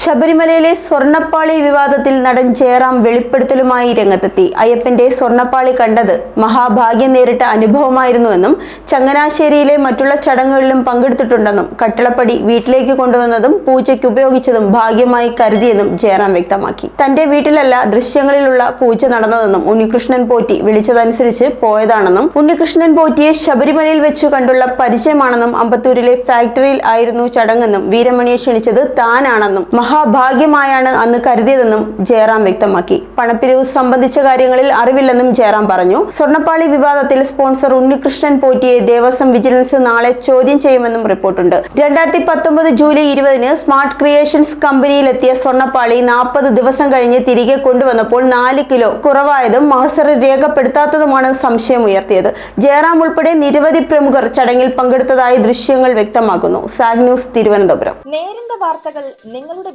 ശബരിമലയിലെ സ്വർണപ്പാളി വിവാദത്തിൽ നടൻ ജയറാം വെളിപ്പെടുത്തലുമായി രംഗത്തെത്തി. അയ്യപ്പന്റെ സ്വർണപ്പാളി കണ്ടത് മഹാഭാഗ്യം നേരിട്ട അനുഭവമായിരുന്നുവെന്നും ചങ്ങനാശ്ശേരിയിലെ മറ്റുള്ള ചടങ്ങുകളിലും പങ്കെടുത്തിട്ടുണ്ടെന്നും കട്ടിളപ്പടി വീട്ടിലേക്ക് കൊണ്ടുവന്നതും പൂജയ്ക്ക് ഉപയോഗിച്ചതും ഭാഗ്യമായി കരുതിയെന്നും ജയറാം വ്യക്തമാക്കി. തന്റെ വീട്ടിലല്ല ദൃശ്യങ്ങളിലുള്ള പൂജ നടന്നതെന്നും ഉണ്ണികൃഷ്ണൻ പോറ്റി വിളിച്ചതനുസരിച്ച് പോയതാണെന്നും ഉണ്ണികൃഷ്ണൻ പോറ്റിയെ ശബരിമലയിൽ വെച്ച് കണ്ടുള്ള പരിചയമാണെന്നും അമ്പത്തൂരിലെ ഫാക്ടറിയിൽ ആയിരുന്നു ചടങ്ങെന്നും വീരമണിയെ ക്ഷണിച്ചത് താനാണെന്നും മഹാഭാഗ്യമായാണ് അന്ന് കരുതിയതെന്നും ജയറാം വ്യക്തമാക്കി. പണപ്പിരിവ് സംബന്ധിച്ച കാര്യങ്ങളിൽ അറിവില്ലെന്നും ജയറാം പറഞ്ഞു. സ്വർണപ്പാളി വിവാദത്തിൽ സ്പോൺസർ ഉണ്ണികൃഷ്ണൻ പോറ്റിയെ ദേവസ്വം വിജിലൻസ് നാളെ ചോദ്യം ചെയ്യുമെന്നും റിപ്പോർട്ടുണ്ട്. രണ്ടായിരത്തി പത്തൊമ്പത് ജൂലൈ ഇരുപതിന് സ്മാർട്ട് ക്രിയേഷൻസ് കമ്പനിയിലെത്തിയ സ്വർണപ്പാളി നാൽപ്പത് ദിവസം കഴിഞ്ഞ് തിരികെ കൊണ്ടുവന്നപ്പോൾ നാല് കിലോ കുറവായതും മഹസർ രേഖപ്പെടുത്താത്തതുമാണ് സംശയം ഉയർത്തിയത്. ജയറാം ഉൾപ്പെടെ നിരവധി പ്രമുഖർ ചടങ്ങിൽ പങ്കെടുത്തതായി ദൃശ്യങ്ങൾ വ്യക്തമാക്കുന്നു. സാഗ് ന്യൂസ് തിരുവനന്തപുരം. നേരിന്റെ വാർത്തകൾ നിങ്ങളുടെ